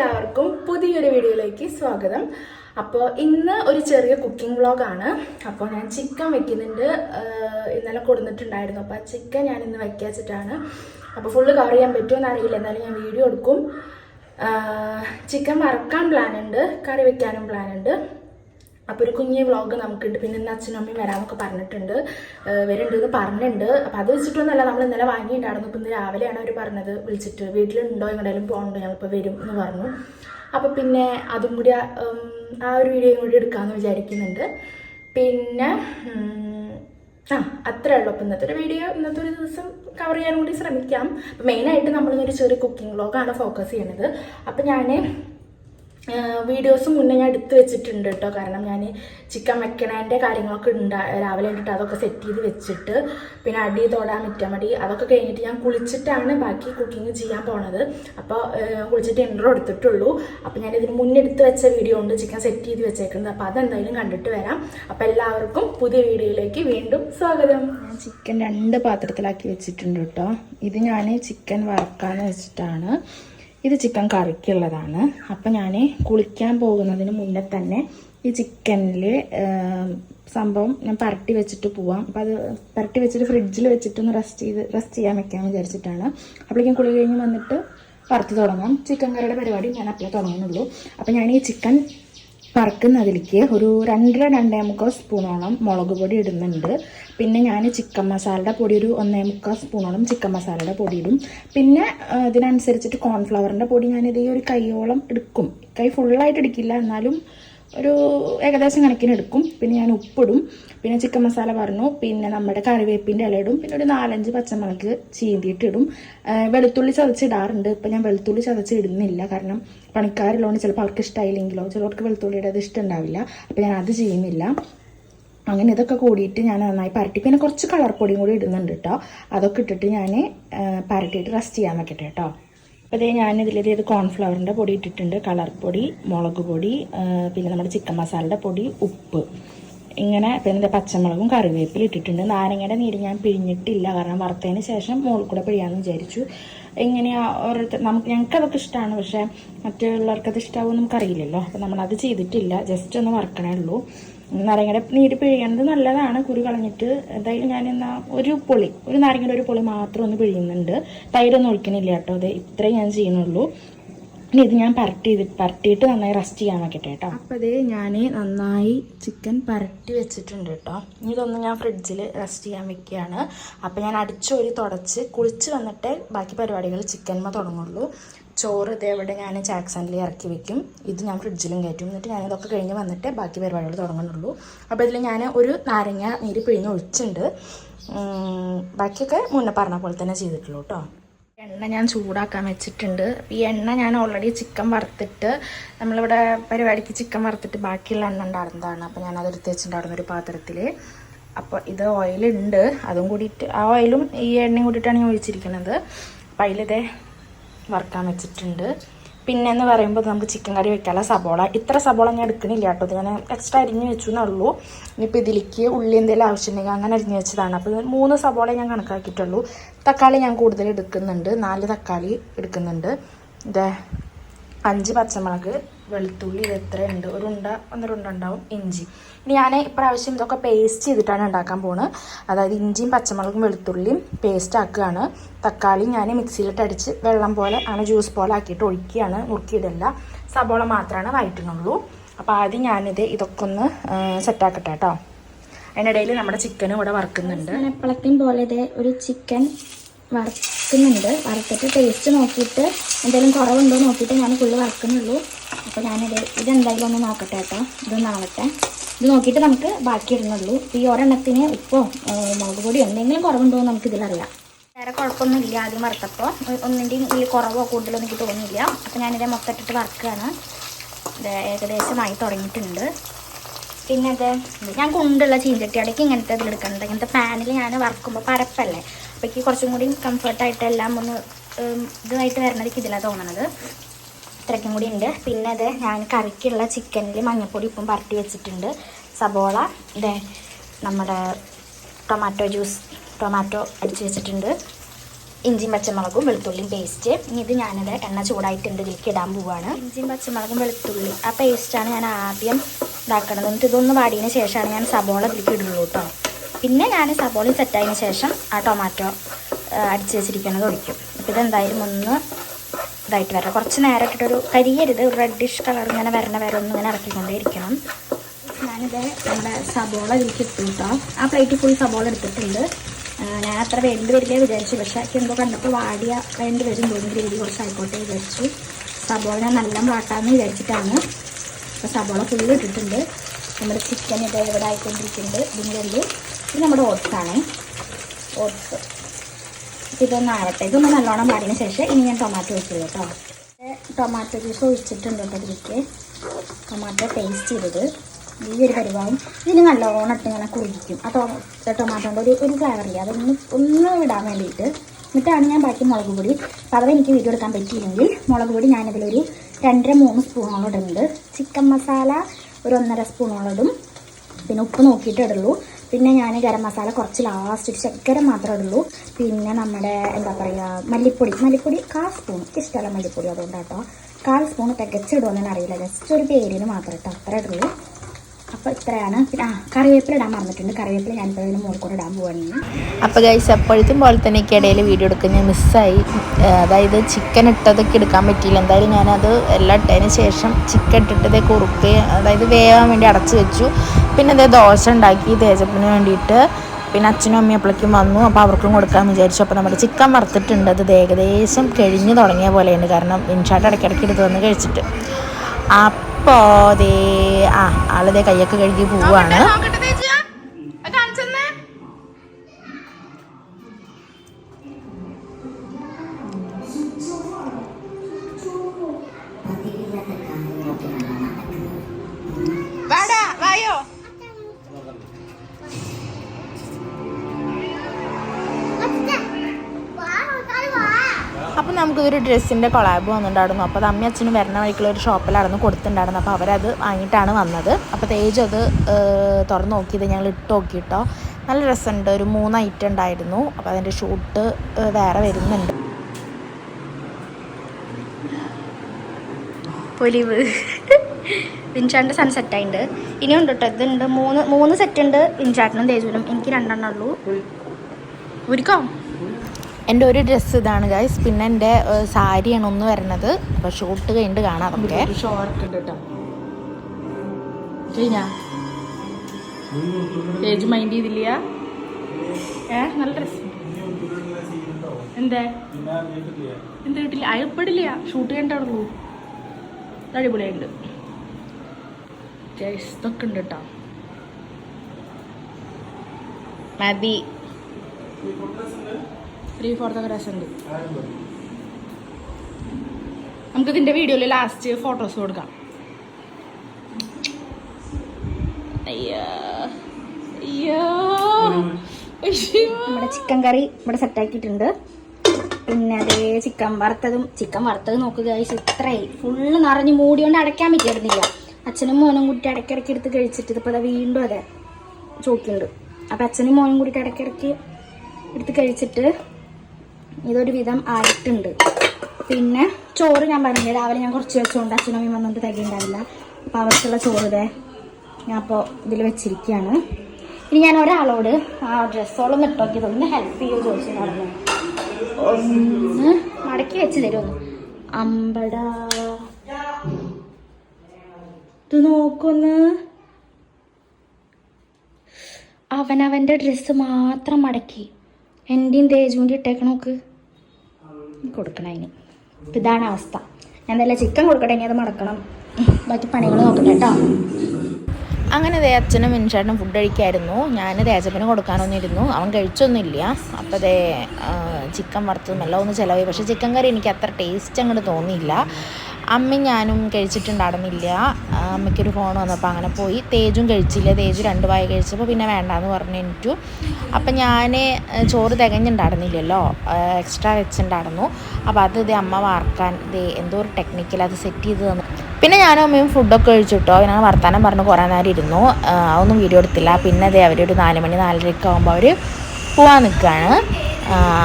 എല്ലാവർക്കും പുതിയൊരു വീഡിയോയിലേക്ക് സ്വാഗതം. അപ്പോൾ ഇന്ന് ഒരു ചെറിയ കുക്കിംഗ് വ്ളോഗാണ് അപ്പോൾ ഞാൻ ചിക്കൻ വെക്കുന്നുണ്ട്. ഇന്നലെ കൊടുത്തിട്ടുണ്ടായിരുന്നു അപ്പോൾ ആ ചിക്കൻ ഞാൻ ഇന്ന് വയ്ക്കാച്ചിട്ടാണ് അപ്പോൾ ഫുള്ള് കവർ ചെയ്യാൻ പറ്റുമോ അറിയില്ല എന്നാലും ഞാൻ വീഡിയോ എടുക്കും. ചിക്കൻ വറക്കാൻ പ്ലാനുണ്ട് കറി വെക്കാനും പ്ലാൻ ഉണ്ട്. അപ്പോൾ ഒരു കുഞ്ഞ് വ്ളോഗ് നമുക്കുണ്ട്. പിന്നെ ഇന്ന് അച്ഛനും അമ്മയും വരാമെന്നൊക്കെ പറഞ്ഞിട്ടുണ്ട്. വരുന്നുണ്ട് എന്ന് പറഞ്ഞിട്ടുണ്ട്. അപ്പോൾ അത് വെച്ചിട്ടൊന്നുമല്ല നമ്മൾ ഇന്നലെ വാങ്ങിയിട്ടുണ്ടായിരുന്നു. അപ്പോൾ ഇന്ന് രാവിലെയാണ് അവർ പറഞ്ഞത് വിളിച്ചിട്ട് വീട്ടിലുണ്ടോ എങ്ങനെയും പോകണ്ടോ ഞങ്ങളിപ്പോൾ വരും എന്ന് പറഞ്ഞു. അപ്പോൾ പിന്നെ അതും കൂടി ആ, ഒരു വീഡിയോയും കൂടി എടുക്കാമെന്ന് വിചാരിക്കുന്നുണ്ട്. പിന്നെ ആ അത്രേ ഉള്ളൂ. അപ്പോൾ ഇന്നത്തെ ഒരു വീഡിയോ ഇന്നത്തെ ഒരു ദിവസം കവർ ചെയ്യാൻ കൂടി ശ്രമിക്കാം. അപ്പോൾ മെയിനായിട്ട് നമ്മളിന്നൊരു ചെറിയ കുക്കിംഗ് വ്ളോഗാണ് ഫോക്കസ് ചെയ്യണത് അപ്പോൾ ഞാൻ വീഡിയോസ് മുന്നേ ഞാൻ എടുത്ത് വെച്ചിട്ടുണ്ട് കേട്ടോ. കാരണം ഞാൻ ചിക്കൻ വെക്കണതിന്റെ കാര്യങ്ങളൊക്കെ ഉണ്ടാ രാവിലെ കണ്ടിട്ട് അതൊക്കെ സെറ്റ് ചെയ്ത് വെച്ചിട്ട് പിന്നെ അടി തൊടാ മിറ്റമടി അതൊക്കെ കഴിഞ്ഞിട്ട് ഞാൻ കുളിച്ചിട്ടാണ് ബാക്കി കുക്കിംഗ് ചെയ്യാൻ പോണത്. അപ്പോൾ കുളിച്ചിട്ട് ഇൻട്രോ എടുത്തിട്ടുള്ളൂ. അപ്പോൾ ഞാൻ ഇതിന് മുന്നേ എടുത്ത് വെച്ച വീഡിയോ ഉണ്ട് ചിക്കൻ സെറ്റ് ചെയ്ത് വെച്ചേക്കുന്നത് അപ്പോൾ അതെന്തായാലും കണ്ടിട്ട് വരാം. അപ്പോൾ എല്ലാവർക്കും പുതിയ വീഡിയോയിലേക്ക് വീണ്ടും സ്വാഗതം. ഞാൻ ചിക്കൻ രണ്ട് പാത്രത്തിലാക്കി വെച്ചിട്ടുണ്ട് കേട്ടോ. ഇത് ഞാൻ ചിക്കൻ വറക്കാന്ന് വെച്ചിട്ടാണ്. ഇത് ചിക്കൻ കറിക്കുള്ളതാണ്. അപ്പം ഞാൻ കുളിക്കാൻ പോകുന്നതിന് മുന്നേ തന്നെ ഈ ചിക്കനിൽ സംഭവം ഞാൻ പരട്ടി വെച്ചിട്ട് പോവാം. അപ്പം അത് പരട്ടി വെച്ചിട്ട് ഫ്രിഡ്ജിൽ വെച്ചിട്ടൊന്ന് റെസ്റ്റ് ചെയ്ത് റെസ്റ്റ് ചെയ്യാൻ വെക്കാൻ വിചാരിച്ചിട്ടാണ്. അപ്പോഴേക്കും കുളി കഴിഞ്ഞ് വന്നിട്ട് വറുത്ത് തുടങ്ങാം. ചിക്കൻ കറിയുടെ പരിപാടി ഞാൻ അപ്പോൾ തുടങ്ങുന്നുള്ളൂ. അപ്പം ഞാൻ ഈ ചിക്കൻ വറക്കുന്നതിലേക്ക് ഒരു രണ്ടര രണ്ടേ മുക്കാൽ സ്പൂണോളം മുളക് പൊടി ഇടുന്നുണ്ട്. പിന്നെ ഞാൻ ചിക്കൻ മസാലയുടെ പൊടി ഒരു ഒന്നേ മുക്കാൽ സ്പൂണോളം ചിക്കൻ മസാലയുടെ പൊടി ഇടും. പിന്നെ ഇതിനനുസരിച്ചിട്ട് കോൺഫ്ലവറിന്റെ പൊടി ഞാനിത് ഈ ഒരു കൈയോളം എടുക്കും. കൈ ഫുള്ളായിട്ട് എടുക്കില്ല എന്നാലും ഒരു ഏകദേശം കണക്കിന് എടുക്കും പിന്നെ ഞാൻ ഉപ്പിടും. പിന്നെ ചിക്കൻ മസാല പറഞ്ഞു പിന്നെ നമ്മുടെ കറിവേപ്പിന്റെ ഇല ഇടും. പിന്നെ ഒരു നാലഞ്ച് പച്ചമുളക് ചീന്തിയിട്ടിടും വെളുത്തുള്ളി ചതച്ചിടാറുണ്ട്. ഇപ്പം ഞാൻ വെളുത്തുള്ളി ചതച്ച് ഇടുന്നില്ല കാരണം പണിക്കാരുള്ളതുകൊണ്ട് ചിലപ്പോൾ അവർക്ക് ഇഷ്ടമായില്ലെങ്കിലോ ചിലർക്ക് വെളുത്തുള്ളിയുടെ അത് ഇഷ്ടമുണ്ടാവില്ല അപ്പം ഞാൻ അത് ചെയ്യുന്നില്ല. അങ്ങനെ ഇതൊക്കെ കൂടിയിട്ട് ഞാൻ നന്നായി പരട്ടി. പിന്നെ കുറച്ച് കളർ പൊടിയും കൂടി ഇടുന്നുണ്ട് കേട്ടോ അതൊക്കെ ഇട്ടിട്ട് ഞാൻ പരട്ടിയിട്ട് റെസ്റ്റ് ചെയ്യാൻ വെക്കട്ടെ കേട്ടോ അപ്പോൾ ഇതേ ഞാൻ ഇതിൽ ഇത് കോൺഫ്ലവറിന്റെ പൊടി ഇട്ടിട്ടുണ്ട്. കളർ പൊടി മുളക് പൊടി പിന്നെ നമ്മുടെ ചിക്കൻ മസാലയുടെ പൊടി ഉപ്പ്. ഇങ്ങനെ പിന്നെ പച്ചമുളകും കറിവേപ്പിലും ഇട്ടിട്ടുണ്ട്. നാരങ്ങയുടെ നീര് ഞാൻ പിഴിഞ്ഞിട്ടില്ല. കാരണം വറുത്തതിന് ശേഷം മുകളിൽ കൂടെ പിഴിയാമെന്ന് വിചാരിച്ചു. എങ്ങനെയാ ഓരോരുത്തർ നമുക്ക് ഞങ്ങൾക്ക് അതൊക്കെ ഇഷ്ടമാണ് പക്ഷേ മറ്റുള്ളവർക്കത് അത് ഇഷ്ടമാവുമെന്ന് നമുക്കറിയില്ലല്ലോ. അപ്പോൾ നമ്മളത് ചെയ്തിട്ടില്ല. ജസ്റ്റ് ഒന്ന് വറക്കണേ ഉള്ളൂ. നാരങ്ങയുടെ നീര് പിഴിയണത് നല്ലതാണ്. കുരു കളഞ്ഞിട്ട് എന്തായാലും ഞാൻ എന്നാ ഒരു പൊളി ഒരു നാരങ്ങയുടെ ഒരു പൊളി മാത്രം ഒന്ന് പിഴിയുന്നുണ്ട്. തൈരൊന്നും ഒഴിക്കണില്ല കേട്ടോ. അത് ഇത്രയും ഞാൻ ചെയ്യുന്നുള്ളൂ. ഇനി ഇത് ഞാൻ പരട്ടി ചെയ്ത് പരട്ടിയിട്ട് നന്നായി റസ്റ്റ് ചെയ്യാൻ വെക്കട്ടെ കേട്ടോ. അപ്പം അതേ ഞാൻ നന്നായി ചിക്കൻ പരട്ടി വെച്ചിട്ടുണ്ട് കേട്ടോ. ഇനി ഇതൊന്ന് ഞാൻ ഫ്രിഡ്ജിൽ റെസ്റ്റ് ചെയ്യാൻ വെക്കുകയാണ്. അപ്പം ഞാൻ അടിച്ചൊരു തുടച്ച് കുളിച്ച് വന്നിട്ട് ബാക്കി പരിപാടികൾ ചിക്കൻമ തുടങ്ങുള്ളൂ. ചോറ് ഇതേവിടെ ഞാൻ ചാക്സാനിൽ ഇറക്കി വെക്കും. ഇത് ഞാൻ ഫ്രിഡ്ജിലും കയറ്റും. എന്നിട്ട് ഞാൻ ഇതൊക്കെ കഴിഞ്ഞ് വന്നിട്ട് ബാക്കി പരിപാടികൾ തുടങ്ങുന്നുള്ളൂ. അപ്പോൾ ഇതിൽ ഞാൻ ഒരു നാരങ്ങ നീര് പിഴിഞ്ഞ് ഒഴിച്ചിട്ടുണ്ട്. ബാക്കിയൊക്കെ മുന്നേ പറഞ്ഞ പോലെ തന്നെ ചെയ്തിട്ടുള്ളൂ കേട്ടോ. എണ്ണ ഞാൻ ചൂടാക്കാൻ വെച്ചിട്ടുണ്ട്. ഈ എണ്ണ ഞാൻ ഓൾറെഡി ചിക്കൻ വറുത്തിട്ട് നമ്മളിവിടെ പരിപാടിക്ക് ചിക്കൻ വറുത്തിട്ട് ബാക്കിയുള്ള എണ്ണ ഉണ്ടായിരുന്നതാണ്. അപ്പോൾ ഞാൻ അത് എടുത്ത് വെച്ചിട്ടുണ്ടായിരുന്നു ഒരു പാത്രത്തിൽ. അപ്പോൾ ഇത് ഓയിലുണ്ട് അതും കൂടിയിട്ട് ആ ഓയിലും ഈ എണ്ണയും കൂടിയിട്ടാണ് ഞാൻ ഒഴിച്ചിരിക്കുന്നത്. അപ്പോൾ അതിലിതേ വറുക്കാൻ വെച്ചിട്ടുണ്ട്. പിന്നെ എന്ന് പറയുമ്പോൾ നമുക്ക് ചിക്കൻ കറി വെക്കാനുള്ള സബോള. ഇത്ര സബോള ഞാൻ എടുക്കണില്ല കേട്ടോ. ഞാൻ എക്സ്ട്രാ അരിഞ്ഞ് വെച്ചു എന്നുള്ളൂ ഇനിയിപ്പോൾ ഇതിലേക്ക് ഉള്ളി എന്തെങ്കിലും ആവശ്യമുണ്ടെങ്കിൽ അങ്ങനെ അരിഞ്ഞ് വെച്ചതാണ്. അപ്പോൾ മൂന്ന് സബോള ഞാൻ കണക്കാക്കിയിട്ടുള്ളൂ. തക്കാളി ഞാൻ കൂടുതൽ എടുക്കുന്നുണ്ട്. നാല് തക്കാളി എടുക്കുന്നുണ്ട്. ഇത് അഞ്ച് പച്ചമുളക് വെളുത്തുള്ളി ഇത് എത്രയുണ്ട്? ഒരു ഉണ്ട ഒന്നര ഉണ്ട ഉണ്ടാവും. ഇഞ്ചി. ഇനി ഞാൻ ഇപ്രാവശ്യം ഇതൊക്കെ പേസ്റ്റ് ചെയ്തിട്ടാണ് ഉണ്ടാക്കാൻ പോകുന്നത് അതായത് ഇഞ്ചിയും പച്ചമുളകും വെളുത്തുള്ളിയും പേസ്റ്റ് ആക്കുകയാണ്. തക്കാളി ഞാൻ മിക്സിയിലിട്ട് അടിച്ച് വെള്ളം പോലെ അങ്ങനെ ജ്യൂസ് പോലെ ആക്കിയിട്ട് ഒഴിക്കുകയാണ്. മുറുക്കിയിടല്ല സബോള മാത്രമാണ് വഴറ്റുന്നുള്ളൂ അപ്പോൾ ആദ്യം ഞാനിത് ഇതൊക്കെ ഒന്ന് സെറ്റാക്കട്ടെ കേട്ടോ അതിനിടയിൽ നമ്മുടെ ചിക്കനും ഇവിടെ വറുക്കുന്നുണ്ട്. എപ്പോഴത്തേയും പോലെ ഇതേ ഒരു ചിക്കൻ വറുക്കുന്നുണ്ട്. വറുത്തിട്ട് ടേസ്റ്റ് നോക്കിയിട്ട് എന്തെങ്കിലും കുറവുണ്ടോ നോക്കിയിട്ട് ഞാൻ ഫുള്ള് വറുക്കുന്നുള്ളൂ. അപ്പോൾ ഞാനിത് ഇതെന്തായാലും ഒന്ന് നോക്കട്ടെ കേട്ടോ. ഇതൊന്നാവട്ടെ. ഇത് നോക്കിയിട്ട് നമുക്ക് ബാക്കി ഇടുന്നുള്ളൂ ഈ ഒരെണ്ണത്തിന് ഉപ്പോ മുളക് പൊടിയോ എന്തെങ്കിലും കുറവുണ്ടോ എന്ന് നമുക്ക് ഇതിലറിയാം വേറെ കുഴപ്പമൊന്നുമില്ല ആദ്യം വറുത്തപ്പോൾ ഒന്നിന്റെയും ഇതിൽ കുറവോ കൂടുതലോ എനിക്ക് തോന്നിയില്ല അപ്പോൾ ഞാനിത് മൊത്തത്തിട്ട് വറുക്കുകയാണ്. ഇത് ഏകദേശമായി തുടങ്ങിയിട്ടുണ്ട്. പിന്നെ അത് ഞാൻ കൊണ്ടുള്ള ചീഞ്ചട്ടിയാടേക്ക് ഇങ്ങനത്തെ ഇതിലെടുക്കുന്നുണ്ട് ഇങ്ങനത്തെ പാനിൽ ഞാൻ വറക്കുമ്പോൾ പരപ്പല്ലേ. അപ്പോൾ എനിക്ക് കുറച്ചും കൂടി കംഫർട്ടായിട്ട് എല്ലാം ഒന്ന് ഇതുമായിട്ട് ഇതായിട്ട് വരണത് ഇതിലാണ് തോന്നണത്. ഇത്രയ്ക്കും കൂടി ഉണ്ട്. പിന്നെ അത് ഞാൻ കറിക്കുള്ള ചിക്കനിൽ മഞ്ഞൾപ്പൊടി ഉപ്പും പരട്ടി വെച്ചിട്ടുണ്ട്. സബോള ദേ നമ്മുടെ ടൊമാറ്റോ ജ്യൂസ് ടൊമാറ്റോ അടിച്ച് വെച്ചിട്ടുണ്ട്. ഇഞ്ചിയും പച്ചമുളകും വെളുത്തുള്ളിയും പേസ്റ്റ് ഇനി ഇത് ഞാനത് എണ്ണ ചൂടായിട്ടുണ്ട് ഇതിലേക്ക് ഇടാൻ പോവാണ്. ഇഞ്ചിയും പച്ചമുളകും വെളുത്തുള്ളി ആ പേസ്റ്റാണ് ഞാൻ ആദ്യം ഇതാക്കണത്. എന്നിട്ട് ഇതൊന്ന് വാടിയതിന് ശേഷമാണ് ഞാൻ സബോള ഇതിലേക്ക് ഇടുള്ളൂ കേട്ടോ പിന്നെ ഞാൻ സബോള സെറ്റായതിന് ശേഷം ആ ടൊമാറ്റോ അടിച്ച് വെച്ചിരിക്കുന്നത് ഒഴിക്കും. അപ്പോൾ ഇതെന്തായാലും ഒന്ന് ഇതായിട്ട് വരണം കുറച്ച് നേരം കരിയരുത്. റെഡിഷ് കളർ ഇങ്ങനെ വരണ വരെ ഒന്ന് ഇങ്ങനെ ഇറക്കിക്കൊണ്ടേ ഇരിക്കണം ഞാനിത് നമ്മുടെ സബോള ഇതിലേക്ക് ഇട്ടു ആ പ്ലേറ്റിൽ ഫുൾ സബോള എടുത്തിട്ടുണ്ട്. ഞാൻ അത്ര വേണ്ടി വരില്ല വിചാരിച്ചു. പക്ഷേ എനിക്ക് എന്തോ കണ്ടപ്പോൾ വാടിയ വേണ്ടി വരും തോന്നി ഗ്രേവി കുറച്ച് ആയിക്കോട്ടെ വിചാരിച്ചു. സബോള ഞാൻ നല്ല വാട്ടാന്ന് വിചാരിച്ചിട്ടാണ്. അപ്പോൾ സബോള ഫുള്ള് ഇട്ടിട്ടുണ്ട്. നമ്മുടെ ചിക്കൻ ഇത് ഇവിടെ ആയിക്കൊണ്ടിരിക്കുന്നുണ്ട് ഇതിന്റെ ഉള്ളിൽ ഇത് നമ്മുടെ ഓട്സാണ് ഓട്സ് ഇതൊന്ന് ആവട്ടെ. ഇതൊന്ന് നല്ലോണം പാടിയതിന് ശേഷം ഇനി ഞാൻ ടൊമാറ്റോ ഒഴിച്ചു കേട്ടോ. ടൊമാറ്റോ ജ്യൂസ് ഒഴിച്ചിട്ടുണ്ട് കേട്ടോ ഇതിലേക്ക്. ടൊമാറ്റോ പേസ്റ്റ് ചെയ്തത്. ഈ ഒരു പരിഭാവം ഇതിന് നല്ലോണം ഇട്ട് ഇങ്ങനെ കുറിക്കും ആ ടൊ ടൊമാറ്റോന്റെ ഒരു ഒരു ഫ്ലേവർ ഇല്ല? അതൊന്ന് ഒന്ന് ഇടാൻ വേണ്ടിയിട്ട്. എന്നിട്ടാണ് ഞാൻ ബാക്കി മുളക് പൊടി. അഥവാ എനിക്ക് വീഡിയോ എടുക്കാൻ പറ്റിയില്ലെങ്കിൽ മുളക് പൊടി ഞാനതിലൊരു രണ്ടര മൂന്ന് സ്പൂണോളം ഇടുന്നുണ്ട്. ചിക്കൻ മസാല ഒരു ഒന്നര സ്പൂണോളം ഇടും. പിന്നെ ഉപ്പ് നോക്കിയിട്ട് ഇടുള്ളൂ. പിന്നെ ഞാൻ ഗരം മസാല കുറച്ച് ലാസ്റ്റ് ശർക്കര മാത്രമേ ഇടുള്ളൂ പിന്നെ നമ്മുടെ എന്താ പറയുക മല്ലിപ്പൊടി. മല്ലിപ്പൊടി കാൽ സ്പൂൺ. ഇഷ്ടമല്ല മല്ലിപ്പൊടി അതുകൊണ്ട് കേട്ടോ കാൽ സ്പൂൺ തികച്ചിടുമെന്ന് അറിയില്ല ജസ്റ്റ് ഒരു പേരിന് മാത്രം കേട്ടോ അത്ര ഇടുള്ളൂ അപ്പോൾ ഇത്രയാണ്. പിന്നെ ആ കറിവേപ്പില ഇടാൻ മറന്നിട്ടുണ്ട്. കറിവേപ്പില ഞാനിപ്പോൾ ഇപ്പോൾ മുകളിൽ ഇടാൻ പോവാണ്. അപ്പോൾ ഗൈസ് അപ്പോഴത്തും പോലെ തന്നെ എനിക്ക് ഇടയിൽ വീഡിയോ എടുക്കുന്നത് മിസ്സായി അതായത് ചിക്കൻ ഇട്ടതൊക്കെ എടുക്കാൻ പറ്റിയില്ല. എന്തായാലും ഞാനത് എല്ലാം ഇട്ടതിന് ശേഷം ചിക്കൻ ഇട്ടിട്ടതേ കുറുക്ക് അതായത് വേവാൻ വേണ്ടി അടച്ചു വെച്ചു. പിന്നെ അതേ ദോശ ഉണ്ടാക്കി തേജപ്പിന് വേണ്ടിയിട്ട്. പിന്നെ അച്ഛനും അമ്മയും അപ്പളേക്കും വന്നു. അപ്പോൾ അവർക്കും കൊടുക്കാൻ വിചാരിച്ചു. അപ്പോൾ നമ്മുടെ ചിക്കൻ വറുത്തിട്ടുണ്ട്. അത് ഏകദേശം കഴിഞ്ഞു തുടങ്ങിയ പോലെയുണ്ട് കാരണം ഇൻഷാട്ട് ഇടയ്ക്കിടയ്ക്ക് എടുത്ത് വന്ന് കഴിച്ചിട്ട്. അപ്പോൾ ദേ ആ ആളിതേ കയ്യൊക്കെ കഴുകി പോവുകയാണ് അപ്പോൾ നമുക്കിതൊരു ഡ്രസ്സിന്റെ കൊളാബ് വന്നിട്ടുണ്ടായിരുന്നു. അപ്പോൾ അത് അമ്മ അച്ഛനും വരുന്ന വഴിക്കുള്ള ഒരു ഷോപ്പിലായിരുന്നു കൊടുത്തിട്ടുണ്ടായിരുന്നു അപ്പോൾ അവരത് വാങ്ങിയിട്ടാണ് വന്നത്. അപ്പോൾ തേജ് അത് തുറന്ന് നോക്കിയത് ഞങ്ങൾ ഇട്ട് നോക്കിയിട്ടോ. നല്ല രസമുണ്ട്. ഒരു മൂന്ന് ഐറ്റം ഉണ്ടായിരുന്നു. അപ്പോൾ അതിന്റെ ഷൂട്ട് വേറെ വരുന്നുണ്ട്. പൊലിവ്. വിൻചാണ്ട് സൺസെറ്റ് സെറ്റായിട്ടുണ്ട് ഇനിയും ഉണ്ട് കേട്ടോ ഇതുണ്ട്. മൂന്ന് മൂന്ന് സെറ്റ് ഉണ്ട് വിൻചാട്ടിനും തേജുവിനും. എനിക്ക് രണ്ടെണ്ണം ഉള്ളൂ. ഒരുക്കോ എന്റെ ഒരു ഡ്രസ്സ് ഇതാണ് ഗൈസ് പിന്നെ എന്റെ സാരിയാണ് ഒന്ന് വരുന്നത് അപ്പോൾ ഷോർട്ട് കഴിഞ്ഞിട്ട് കാണാം നമുക്ക് ഷോർട്ട് ഉണ്ട് കേട്ടോ കഴിഞ്ഞാ? ഏജ് മൈൻഡ് ചെയ്തില്ല ഏ നല്ല ഡ്രസ്സ് എന്തേ? എന്താ കിട്ടില്ല? അയപ്പെടില്ല ഷൂട്ട് ഇതൊക്കെ ഉണ്ട് കേട്ടോ മതി. ത്രീ ഫോർത്തൊക്കെ രസമുണ്ട്. നമുക്ക് ഇതിന്റെ വീഡിയോയിൽ ലാസ്റ്റ് ഫോട്ടോസ് കൊടുക്കാം നമ്മുടെ ചിക്കൻ കറി ഇവിടെ സെറ്റാക്കിയിട്ടുണ്ട് പിന്നെ അതേ ചിക്കൻ വറുത്തതും ചിക്കൻ വറുത്തത് നോക്കുക ഇത്രയും ഫുള്ള് നിറഞ്ഞ് മൂടിയോണ്ട് അടയ്ക്കാൻ പറ്റിയിരുന്നില്ല. അച്ഛനും മോനും കൂട്ടി ഇടയ്ക്കിടയ്ക്ക് എടുത്ത് കഴിച്ചിട്ട് ഇതിപ്പോൾ അതാ വീണ്ടും അതെ ചോക്കിയുണ്ട് അപ്പം അച്ഛനും മോനും കൂടി ഇടയ്ക്കിടയ്ക്ക് എടുത്ത് കഴിച്ചിട്ട് ഇതൊരു വിധം ആയിട്ടുണ്ട്. പിന്നെ ചോറ് ഞാൻ പറഞ്ഞില്ല രാവിലെ ഞാൻ കുറച്ച് വെച്ചുകൊണ്ട് അച്ഛനും അമ്മയും വന്നുകൊണ്ട് തികയുണ്ടാവില്ല. അപ്പോൾ അവർക്കുള്ള ചോറ് ഇതേ ഞാൻ അപ്പോൾ ഇതിൽ വെച്ചിരിക്കുകയാണ് ഇനി ഞാൻ ഒരാളോട് ആ ഡ്രസ്സോളം ഇട്ടോക്കിയത് ഒന്ന് ഹെൽപ്പ് ചെയ്യുമോ ചോദിച്ചു ഒന്ന് മടക്കി വെച്ച് തരുമോ അമ്പട. ഇത് നോക്കൊന്ന്. അവനവന്റെ ഡ്രസ്സ് മാത്രം മടക്കി. എന്റെയും തേജുവിന്റെ ഇട്ടേക്ക് നോക്ക്. കൊടുക്കണം അതിന് അപ്പം ഇതാണ് അവസ്ഥ. ഞാൻ നല്ല ചിക്കൻ കൊടുക്കട്ടെ ഇനി അത് മടക്കണം. ബാക്കി പണികൾ നോക്കട്ടെ കേട്ടോ. അങ്ങനെ ദേ അച്ഛനും മിനിഷേട്ടനും ഫുഡ് കഴിക്കായിരുന്നു. ഞാൻ തേജപ്പന് കൊടുക്കാനൊന്നും ഇരുന്നു അവൻ കഴിച്ചൊന്നുമില്ല. അപ്പോൾ ദേ ചിക്കൻ വറുത്തതും എല്ലാം ഒന്ന് ചിലവായി. പക്ഷേ ചിക്കൻ കറി എനിക്ക് അത്ര ടേസ്റ്റ് അങ്ങോട്ട് തോന്നിയില്ല. അമ്മയും ഞാനും കഴിച്ചിട്ടുണ്ടായിരുന്നില്ല. അമ്മയ്ക്കൊരു ഫോൺ വന്നപ്പോൾ അങ്ങനെ പോയി. തേജും കഴിച്ചില്ല. തേജു രണ്ട് വായ കഴിച്ചപ്പോൾ പിന്നെ വേണ്ടാന്ന് പറഞ്ഞു എനിക്കു അപ്പം ഞാൻ ചോറ് തികഞ്ഞിട്ടുണ്ടായിരുന്നില്ലല്ലോ എക്സ്ട്രാ വെച്ചിട്ടുണ്ടായിരുന്നു അപ്പോൾ അത് ഇത് അമ്മ വാർക്കാൻ ഇത് എന്തോ ഒരു ടെക്നിക്കൽ അത് സെറ്റ് ചെയ്ത് തന്നു. പിന്നെ ഞാനും അമ്മയും ഫുഡൊക്കെ കഴിച്ചിട്ടോ. ഞാൻ വർത്താനം പറഞ്ഞ് കുറേ നേരം ഇരുന്നു. അതൊന്നും വീഡിയോ എടുത്തില്ല. പിന്നെ അതേ അവരൊരു നാല് മണി നാലരയൊക്കെ ആകുമ്പോൾ അവർ പോവാൻ നിൽക്കുകയാണ്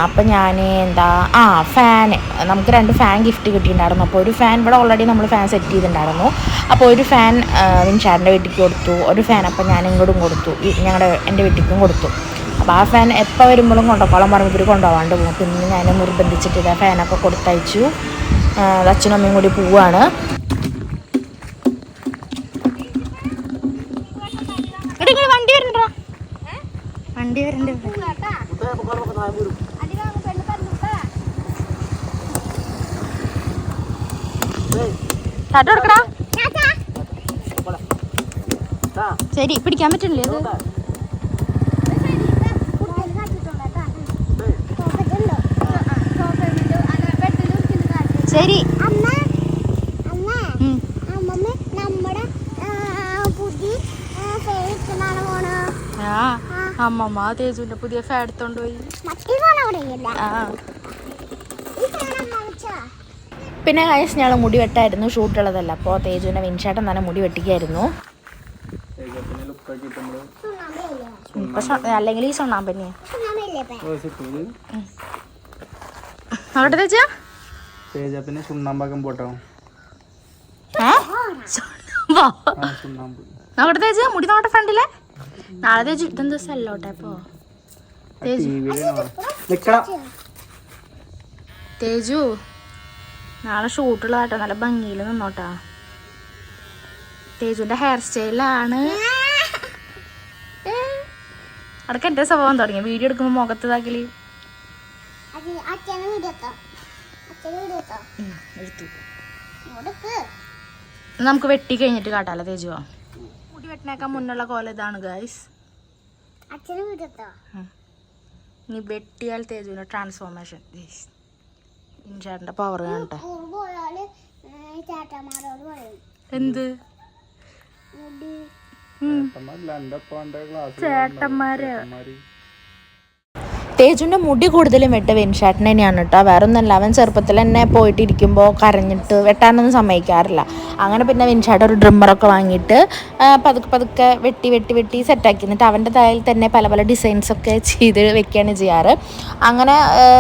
അപ്പം ഞാൻ എന്താ ആ ഫാൻ നമുക്ക് രണ്ട് ഫാൻ ഗിഫ്റ്റ് കിട്ടിയിട്ടുണ്ടായിരുന്നു. അപ്പോൾ ഒരു ഫാൻ ഇവിടെ ഓൾറെഡി നമ്മൾ ഫാൻ സെറ്റ് ചെയ്തിട്ടുണ്ടായിരുന്നു. അപ്പോൾ ഒരു ഫാൻ വിൻഷാറിന്റെ വീട്ടിലേക്ക് കൊടുത്തു. ഒരു ഫാൻ അപ്പം ഞാൻ ഇങ്ങോട്ടും കൊടുത്തു. ഞങ്ങളുടെ എന്റെ വീട്ടിലേക്കും കൊടുത്തു. അപ്പോൾ ആ ഫാൻ എപ്പോൾ വരുമ്പോഴും കൊണ്ടുപോകോളം പറഞ്ഞപ്പോൾ ഇവർ കൊണ്ടുപോകാണ്ട് പോകും. പിന്നെ ഞാൻ നിർബന്ധിച്ചിട്ട് ഇതാ ഫാനൊക്കെ കൊടുത്തയച്ചു. അച്ഛനും അമ്മയും കൂടി പോവാണ്. വണ്ടി വരുന്നുണ്ടോ വണ്ടി വരണ്ട ടാറ്റ കൊടുക്കടാ ശരി പിടിക്കാൻ പറ്റില്ലേ അത് ശരി. അമ്മമ്മ തേജുവിന്റെ പുതിയ ഫാൻ എടുത്തോണ്ട് പോയി. ആ ഈ ഫോൺ അമ്മ വെച്ചാ പിന്നെ കാശ് ഞങ്ങൾ മുടി വെട്ടായിരുന്നു ഷൂട്ടുള്ളതല്ല അപ്പോൾ തേജുവിനെ വിൻഷേട്ടൻ തന്നെ മുടി വെട്ടിക്കായിരുന്നു. അല്ലെങ്കിൽ ഈ സൊണ്ണാൻ? അവിടെ തേജപ്പിന് പോട്ടോ. നോക്കട്ടെ തേച്ച് മുടി നോട്ടെ ഫ്രണ്ടിലെ? നാളെ തേജ് ഇതെന്ത് ദിവസം അല്ലോട്ടെ അപ്പോ? തേജു. തേജു. നാളെ ഷൂട്ടുള്ളതാട്ടോ. നല്ല ഭംഗിയിൽ നിന്നോട്ടാ. തേജുവിന്റെ ഹെയർ സ്റ്റൈലാണ് അടക്ക എന്റെ സ്വഭാവം തുടങ്ങി. വീഡിയോ എടുക്കുമ്പോ മുഖത്ത് ഇതാക്കൽ. നമുക്ക് വെട്ടി കഴിഞ്ഞിട്ട് കാട്ടാലോ തേജുവാ? മുടി വെട്ടിനേക്കാൻ മുന്നുള്ള കോല ഇതാണ് ഗൈസ് ഇനി വെട്ടിയാൽ തേജുവിന്റെ ട്രാൻസ്ഫോർമേഷൻ ഇൻഷാറിന്റെ പവർ കാണട്ടെ. എന്ത്? ചേട്ടന്മാര്. തേജുവിന്റെ മുടി കൂടുതലും വെട്ട വെൻഷാട്ടിനെ തന്നെയാണ് കേട്ടോ. വേറെ ഒന്നല്ല അവൻ ചെറുപ്പത്തിൽ തന്നെ പോയിട്ടിരിക്കുമ്പോൾ കരഞ്ഞിട്ട് വെട്ടാനൊന്നും സമ്മതിക്കാറില്ല. അങ്ങനെ പിന്നെ വെൻഷാട്ട് ഒരു ഡ്രിമ്മറൊക്കെ വാങ്ങിയിട്ട് പതുക്കെ പതുക്കെ വെട്ടി വെട്ടി വെട്ടി സെറ്റാക്കി എന്നിട്ട് അവന്റെ തലയിൽ തന്നെ പല പല ഡിസൈൻസൊക്കെ ചെയ്ത് വെക്കുകയാണ് ചെയ്യാറ്. അങ്ങനെ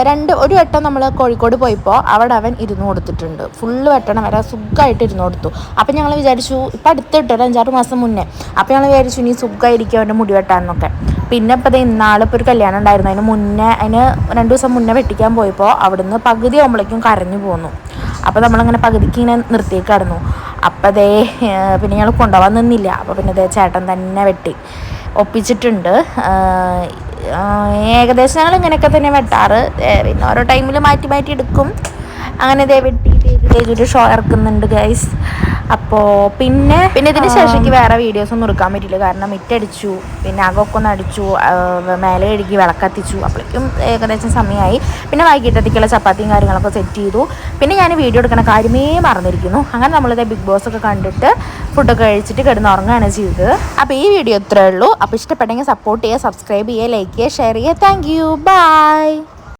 രണ്ട് ഒരു വട്ടം നമ്മൾ കോഴിക്കോട് പോയപ്പോൾ അവിടെ അവൻ ഇരുന്ന് കൊടുത്തിട്ടുണ്ട്. ഫുള്ള് വെട്ടണം വരെ സുഖമായിട്ട് ഇരുന്ന് കൊടുത്തു. അപ്പം ഞങ്ങൾ വിചാരിച്ചു ഇപ്പം അടുത്ത് കിട്ടും ഒരു അഞ്ചാറ് മാസം മുന്നേ. അപ്പം ഞങ്ങൾ വിചാരിച്ചു ഇനി സുഖമായിരിക്കും അവന്റെ മുടി വെട്ടാനൊക്കെ പിന്നെ ഇപ്പം ദേ ഇന്നാളിപ്പോൾ ഒരു കല്യാണം ഉണ്ടായിരുന്നു. അതിന് മുന്നേ അതിന് രണ്ട് ദിവസം മുന്നേ വെട്ടിക്കാൻ പോയപ്പോൾ അവിടുന്ന് പകുതി ആകുമ്പോഴേക്കും കരഞ്ഞു പോന്നു. അപ്പോൾ നമ്മളിങ്ങനെ പകുതിക്ക് ഇങ്ങനെ നിർത്തിയേക്കായിരുന്നു അപ്പം അതേ പിന്നെ ഞങ്ങൾ കൊണ്ടുപോകാൻ നിന്നില്ല. അപ്പോൾ പിന്നെ ദേ ചേട്ടൻ തന്നെ വെട്ടി. ഒപ്പിച്ചിട്ടുണ്ട്. ഏകദേശം ഞങ്ങൾ ഇങ്ങനെയൊക്കെ തന്നെ വെട്ടാറ്. പിന്നെ ഓരോ ടൈമിൽ മാറ്റി മാറ്റി എടുക്കും. അങ്ങനെ ഇതേ വെട്ടിയിട്ട് തേജൊരു ഷോ ഇറക്കുന്നുണ്ട് ഗൈസ്. അപ്പോൾ പിന്നെ പിന്നെ ഇതിന് ശേഷം എനിക്ക് വേറെ വീഡിയോസ് ഒന്നും എടുക്കാൻ പറ്റില്ല കാരണം മിറ്റടിച്ചു പിന്നെ അകമൊക്കെ ഒന്ന് അടിച്ചു മേലെ കഴുകി വിളക്കത്തിച്ചു. അപ്പോഴേക്കും ഏകദേശം സമയമായി. പിന്നെ വൈകിട്ടത്തേക്കുള്ള ചപ്പാത്തിയും കാര്യങ്ങളൊക്കെ സെറ്റ് ചെയ്തു. പിന്നെ ഞാൻ വീഡിയോ എടുക്കണ കാര്യമേ മറന്നിരിക്കുന്നു. അങ്ങനെ നമ്മളിത് ബിഗ് ബോസ് ഒക്കെ കണ്ടിട്ട് ഫുഡൊക്കെ കഴിച്ചിട്ട് കിടന്ന് ഉറങ്ങുകയാണ് ചെയ്തത്. അപ്പോൾ ഈ വീഡിയോ ഇത്രയേ ഉള്ളൂ. അപ്പോൾ ഇഷ്ടപ്പെട്ടെങ്കിൽ സപ്പോർട്ട് ചെയ്യുക സബ്സ്ക്രൈബ് ചെയ്യുക ലൈക്ക് ചെയ്യുക ഷെയർ ചെയ്യുക. Thank you by